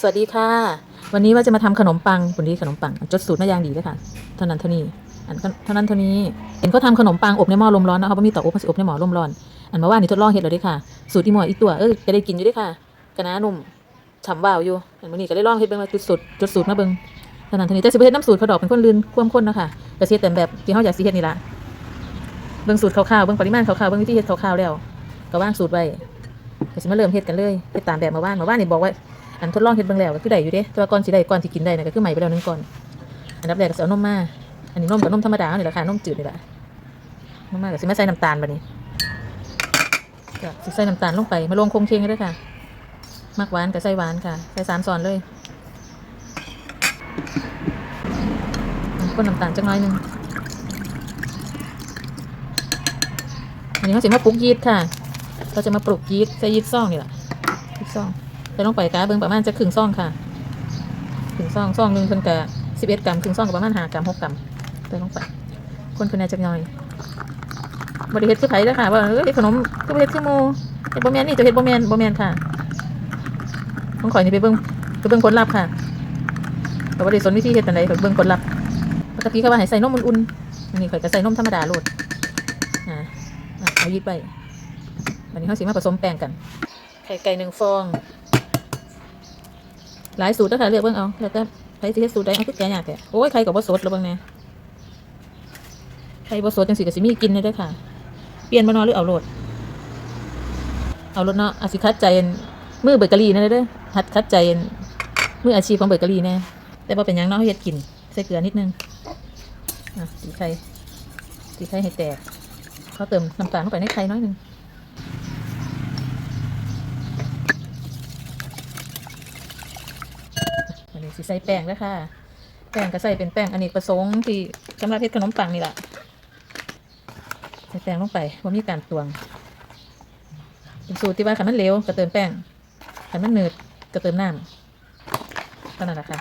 สวัสดีค่ะ วันนี้ว่าจะมาทำขนมปังคนนี้ขนมปังจดสูตรมายางดีเลยค่ะเท่านั้นเท่านี้อันเท่านั้นเท่านี้เห็นเขาทำขนมปังอบในหม้อลมร้อนนะคะเพราะมีตาออบมันสิอบในหม้อลมร้อนอันมาว่านี่ทดลองเฮ็ดแล้วเด้อค่ะ สูตรที่หม้ออีตัวเออจะได้กินอยู่ด้อค่ะกะน้าหนุ่มฉ่ำว่าวอยู่อันมื้อนี้ก็ได้ลองเฮ็ดเบิ่งว่าจุดสูตรจดสูตรมาเบิ่งเท่านั้นเท่านี้แต่สิบ่เฮ็ดน้ำสูตรเขาดอกเป็นคนลื่นควมข้นนะคะก็สิเฮ็ดแต่แบบที่เฮาอยากสิเฮ็ดนี่ละเบิ่งสูตรคร่าวๆเบิ่งปริมาณคร่าวๆเบิ่งวิธีเฮ็ดคร่าวๆแล้วก็ว่างสูตรไว้ก็สิมาเริ่มเฮ็ดกันเลยเฮ็ดตามแบบมื่านมื่านนี่บอกว่า อันทดลองเฮ็ดเบิ่งแล้วก็คือได้อยู่เด้แต่ว่าก่อนสิได้ก่อนสิกินได้นะก็คือใหม่ไปแล้วนึงก่อน อันดับแรกก็สิเอานมมา อันนี้นมกับนมธรรมดาเนี่แหละค่ะนมจืดนี่แหละนมมาก็สิมาใส่น้ำตาลบัดนี้ก็สิใส่น้ำตาลลงไปมาลงคงเคียงกันด้วยค่ะมักหวานกับใส่หวานค่ะ ใส่สามช้อนเลยอะคนน้ำตาลจักน้อยนึงอันนี้เขาสิมาปลุกยีสต์ค่ะ เราจะมาปลุกยีสต์ใส่ยีสต์ซองนี่แหละยีสต์ซอง ใส่ลงไปกะเบิ่งประมาณจะครึ่งซองค่ะครึ่งซองซองหนึ่งเพิ่นกะสิบเอ็ดกรัมครึ่งซองก็ประมาณห้ากรัมหกกรัมใส่ลงไปคนคนแหน่จักหน่อยบริเฮ็ดคือไผเด้อค่ะว่าเอ้ยขนมคือบ่เฮ็ดคือหมู่เฮ็ดบ่แม่นนี่จะเฮ็ดบ่แม่นบ่แม่นค่ะต้องขอยนี่ไปเบิ่งไปเบิ่งผลลัพธ์ค่ะแต่ว่าได้สนวิธีเฮ็ดปานใดไปเบิ่งผลลัพธ์ปกติเขาว่าให้ใส่นมอุ่นๆอันนี้ข่อยก็ใส่นมธรรมดาโลดอ่าอะเอายีดไปวันนี้เฮาสิมาผสมแป้งกันไข่ไก่หนึ่งฟอง หลายสูตรแล้วค่ะเลือกเบิ่งเอาแล้วก็ใครสิเฮ็ดสูตรใดเอาคือแกอยากแกโอ้ยไข่กับบ่สดแล้วเบิ่งแน่ไข่บ่สดจังสิก็สิมีกินได้เด้อค่ะ เปลี่ยนบ่นอหรือเอาโลดเอาโลดเนาะอาสิคัดใจอันมือเบเกอรี่นั่นเด้อหัดคัดใจอันมืออาชีพของเบเกอรี่แน่แต่บ่เป็นยังเนาะเฮ็ดกินใส่เกลือนิดนึงอะตีไข่ตีไข่ให้แตกเขาเติมน้ำตาลเข้าไปในไข่น้อยนึง อันนี้ สิใส่แป้งแล้วค่ะ แป้งก็ใส่เป็นแป้งอเนกประสงค์ที่สำหรับเฮ็ดขนมปังนี่แหละใส่แป้งลงไปว่ามีการตวงเป็นสูตรที่ว่าขันมันเหลวก็เติมแป้งขันมันหนืดก็เติมน้ำเท่านั้นแหละค่ะ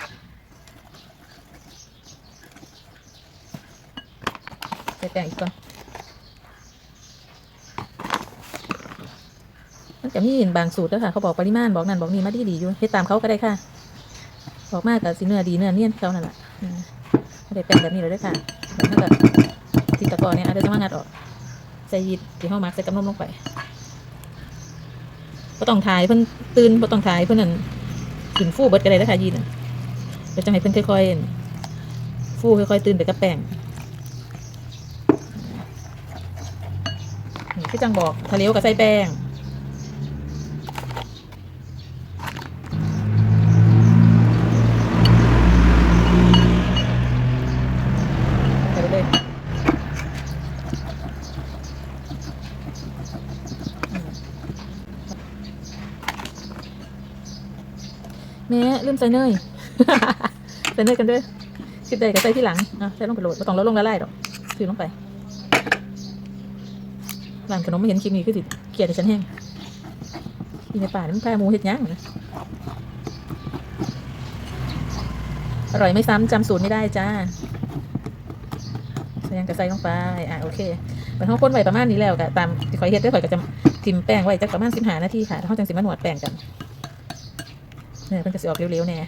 ใส่แป้งอีกก่อนมันจะมีบางสูตรด้วยค่ะ เขาบอกปริมาณบอกนั่นบอกนี่มาดีดีอยู่เฮ็ดตามเขาก็ได้ค่ะ บอกมากกับสีเนื้อดีเนื้อเนียนเขานั่นแหละอืมไม่ได้เป็นแบบนี้เลยด้วยค่ะแบบนั้นแบบติดตะกอนเนี่ยอาจจะต้องมางัดออกใส่ยีดที่ห้องมักใส่กำนมลงไปก็ต้องถ่ายเพิ่นตื่นก็ต้องถ่ายเพิ่นนั่นขึ้นฟูเบิดกันเลยนะคะยีดน่ะเดี๋ยวจะให้เพิ่นค่อยๆฟูค่อยๆตื่นไปกับแป้งนี่จังบอกทะเลวกับใส่แป้ง ไปเลยแม่ ลืมใส่เนย ใส่เนยกันด้วยคิดได้ก็ใส่ที่หลังอะใส่ลงไปโหลดไม่ต้องลดลงละลายดอกซื้อลงไปร้านขนมไม่เห็นคลิปนี้คือสิเกลียดฉันแห้งกินในป่านี่มันพาหมูเห็ดย่างนะอร่อยไม่ซ้ำจำสูตรไม่ได้จ้าใส่ยังกระใส่ลงไป อะโอเคเป็นห้องคนไว้ประมาณนี้แล้วก็ตามที่ข่อยเฮ็ดด้วยข่อยก็จะทิมแป้งไว้จักประมาณสิบห้านาทีค่ะแล้วเขาจังสิมาหนวดแป้งกัน เนี่ยเป็นกระสีออกเร็วๆแน่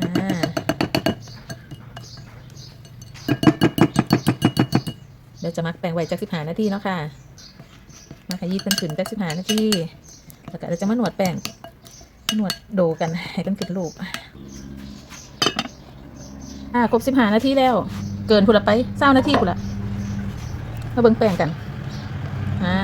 อ่าเดี๋ยวจะมักแป้งไว้จักสิบห้านาทีเนาะค่ะมาขยี้เป็นขึ้นจักสิบห้านาทีแล้วก็เดี๋ยวจะมาหนวดแป้งหนวดโดกันให้เป็นขึ้นรูปอ่าครบสิบห้านาทีแล้ว เกินพุ่นละไปเศร้านาทีพุ่นละมาเบิ่งแป้งกันอ่า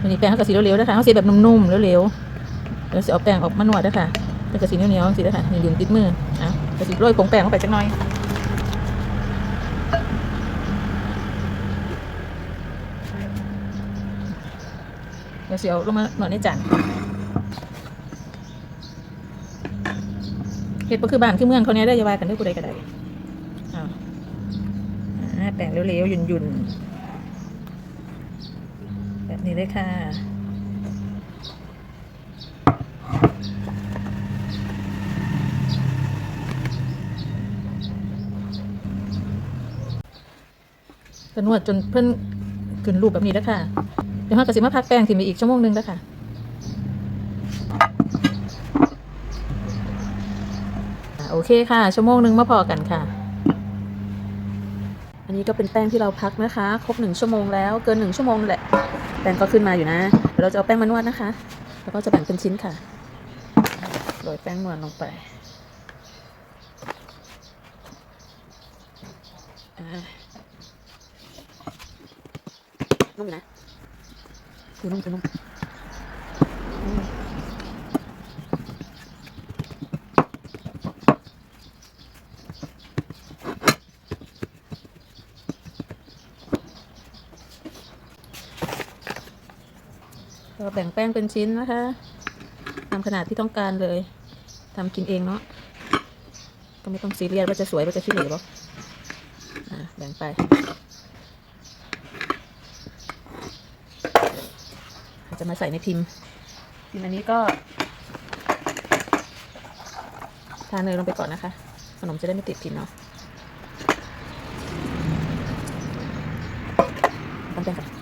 วันนี้แป้งเขากระสีเร็วๆนะคะเขาสีแบบนุ่มๆเร็วๆเดี๋ยวสิเอาแป้งออกมานวดนะคะ เป็นกระสีเหนียวๆสินะคะนี่ยืนติดมืออะกระสีโรยผงแป้งเข้าไปจักหน่อยเดี๋ยวสิเอาลงมานวดในจานเฮ็ดก็คือบ้านคือเมืองเขาเนี้ยได้ยาวากันด้วยผู้ใดก็ได้อ่าแป้งเร็วๆหยุ่นๆแบบนี้เลยค่ะ นวดจนเพิ่นขึ้นรูปแบบนี้แล้วค่ะ เดี๋ยวเราก็สิมาพักแป้งที่มีอีกชั่วโมงหนึงแล้วค่ะโอเคค่ะ ชั่วโมงหนึงมาพอกันค่ะ อันนี้ก็เป็นแป้งที่เราพักนะคะ ครบหนึ่งชั่วโมงแล้วเกินหนึ่งชั่วโมงนั่นแหละแป้งก็ขึ้นมาอยู่นะเดี๋ยวเราจะเอาแป้งมานวดนะคะ แล้วก็จะแบ่งเป็นชิ้นค่ะโรยแป้งนวดลงไปอ่า นุ่มอยู่นะคือนุ่มคือนุ่มอืมเราแบ่งแป้งเป็นชิ้นนะคะตามขนาดที่ต้องการเลยทำกินเองเนาะก็ไม่ต้องซีเรียสว่าจะสวยว่าจะขี้เหร่บ่อ่าแบ่งไป จะ มาใส่ในพิมพ์ พิมพ์อันนี้ก็ทาเนยลงไปก่อนนะคะ ขนมจะได้ไม่ติดพิมพ์เนาะต้องเป็นก่อน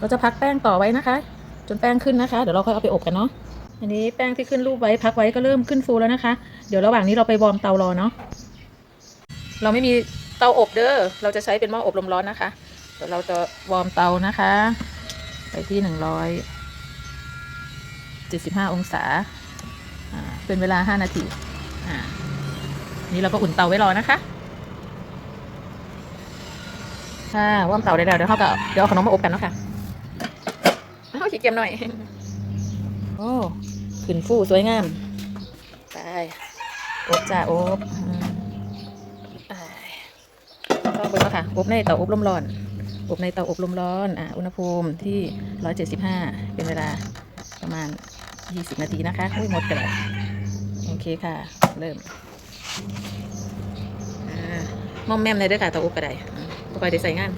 เดี๋ยวก็จะพักแป้งต่อไว้นะคะ จนแป้งขึ้นนะคะ เดี๋ยวเราค่อยเอาไปอบกันเนาะอันนี้แป้งที่ขึ้นรูปไว้พักไว้ก็เริ่มขึ้นฟูแล้วนะคะ เดี๋ยวระหว่างนี้เราไปวอร์มเตารอเนาะเราไม่มีเตาอบเด้อเราจะใช้เป็นหม้ออบลมร้อนนะคะเดี๋ยวเราจะวอร์มเตานะคะ ไปที่หนึ่งร้อยเจ็ดสิบห้าองศาเป็นเวลาห้านาทีนี่เราก็อุ่นเตาไว้รอนะคะค่ะวอร์มเตาได้แล้วเดี๋ยวเขาก็เดี๋ยวเอาขนมมาอบกันเนาะค่ะ เกียจหน่อย โอ้ขึ้นฟูสวยงามไปอบจ้าอบอืมไปก็เบิ่งแล้วค่ะ อบในเตาอบลมร้อน อบในเตาอบลมร้อน อ่า อุณหภูมิที่ 175 เป็นเวลาประมาณ 20 นาทีนะคะ อุ้ยหมดกันแล้วโอเคค่ะ เริ่มอ่ามอมแมมเลยเด้วยค่ะเตาอบก็ได้อืมบ่ค่อยได้ใส่งาน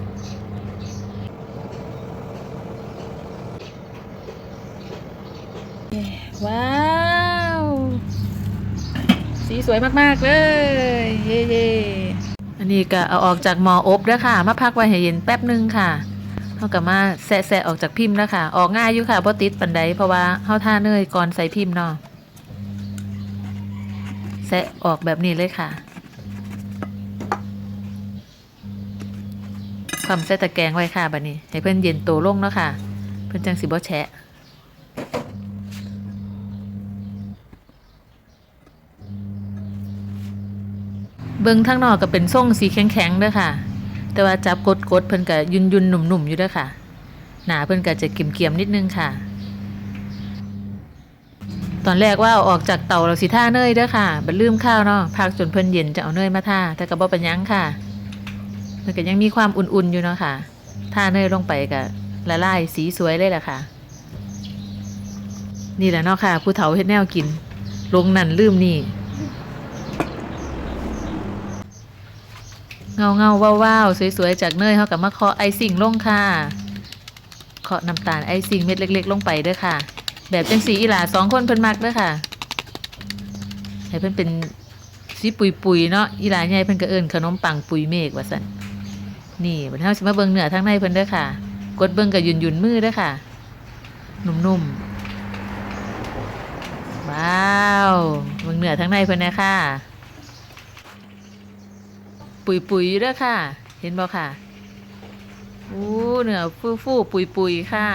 ว้าว สีสวยมากๆเลยเย่เย่อันนี้ก็เอาออกจากหมออบแล้วค่ะ มาพักไว้ให้เย็นแป๊บหนึงค่ะเท่ากับมาแสะๆออกจากพิมพ์แล้วค่ะ ออกง่ายอยู่ค่ะเพราะติดปันไดเพราะว่าเฮาท่าเนยก่อนใส่พิมพ์เนาะแสะออกแบบนี้เลยค่ะความใส่ตะแกรงไว้ค่ะบัดนี้ ให้เพื่อนเย็นโตลงเนาะค่ะ เพื่อนจังสิบ่แฉะ เบิ่งทางนอกก็เป็นทรงสีแข็งๆเด้อค่ะ แต่ว่าจับกดกดๆเพิ่นก็ยุนยุนๆหนุ่มๆอยู่เด้อค่ะ หนาเพิ่นก็จะเกี่ยมๆนิดนึงค่ะ ตอนแรกว่าเอาออกจากเตาเราสิท่าเนยเด้อค่ะบัดลืมข้าวเนาะพักจนเพิ่นเย็นจะเอาเนยมาท่าแต่ก็บ่เป็นยังค่ะมันก็ยังมีความอุ่นๆอยู่เนาะค่ะท่าเนยลงไปก็ละลายสีสวยเลยล่ะค่ะ นี่แหละเนาะค่ะผู้เฒ่าเฮ็ดแนวกินลงนั่นลืมนี่ เงาเงาว้าววาวสวยๆจากเนยเขากับมาเคาะไอซิ่งลงค่ะ เคาะน้ำตาลไอซิ่งเม็ดเล็ก ๆ ลงไปเด้อค่ะ แบบจังสีอีหลาสองคนเพิ่นมักเด้อค่ะให้เพิ่นเป็นสีปุยๆเนาะอีหลาใหญ่เพิ่นก็เอิ้นขนมปังปุยเมฆว่าซั่นนี่บัดเฮาสิมาเบิ่งเนื้อทางในเพิ่นเด้อค่ะ กดเบิ่งก็ยุนๆมือเด้อค่ะ นุ่มๆว้าวเบิ่งเนื้อทางในเพิ่นนะค่ะ ปุยปุยๆเด้อค่ะ เห็นบ่ค่ะอู้เนื้อฟูฟูปุยปุยๆค่ะ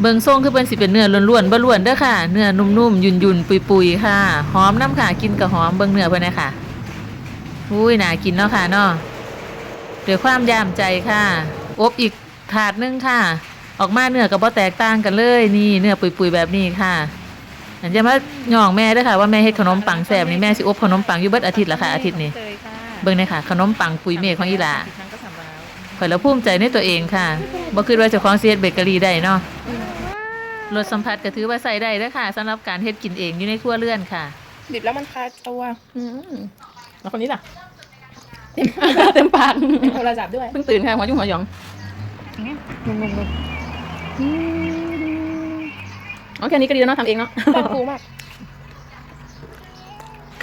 เบิงทรงคือเป็นสิเป็นเนื้อล้วนๆบ่ล้วนเด้อค่ะ เนื้อนุ่มๆยุ่นๆปุยๆค่ะ หอมน้ำค่ะ กินกับหอมเบิงเนื้อเพิ่นนะค่ะอุ้ยน่ากินเนาะค่ะเนาะด้วยความยามใจค่ะ อบอีกถาดหนึงค่ะ ออกมาเนื้อกับบ่แตกต่างกันเลย นี่เนื้อปุยๆแบบนี้ค่ะ อันจะมาย่องแม่เด้วยค่ะว่าแม่เฮ็ดขนมปังแซ่บนี่แม่สิอบขนมปังอยู่เบิดอาทิตย์ละค่ะอาทิตย์นี้เลยค่ะเบิ่งเลยค่ะ ขนมปังปุยเมฆของอีหลาอีกครั้งก็สำแล้วข่อยแล้วภูมิใจในตัวเองค่ะบ่คิดว่าเจ้าของสิเฮ็ดเบเกอรี่ได้เนาะรสสัมผัสก็ถือว่าใส่ได้เด้อค่ะสำหรับการเฮ็ดกินเองอยู่ในครัวเรือนค่ะดิบแล้วมันคาตัวอืมแล้วคนนี้ล่ะเต็มเต็มปากมีโทรศัพท์ด้วยเพิ่งตื่นค่ะหัวยุ่งหัวหยองโอเคนี้ก็ดีแล้วเนาะทำเองเนาะชอบครูมาก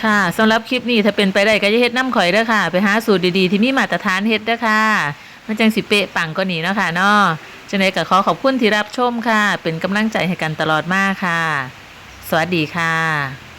ค่ะสำหรับคลิปนี้ถ้าเป็นไปได้ก็จะเฮ็ดน้ำข่อยเด้อค่ะ ไปหาสูตรดีๆ ที่มีมาตรฐานเฮ็ดเด้อค่ะ มันจังสิเป๊ะปังก็หนีเนาะค่ะเนาะจังไดก็ขอขอบคุณที่รับชมค่ะ เป็นกำลังใจให้กันตลอดมาค่ะ สวัสดีค่ะ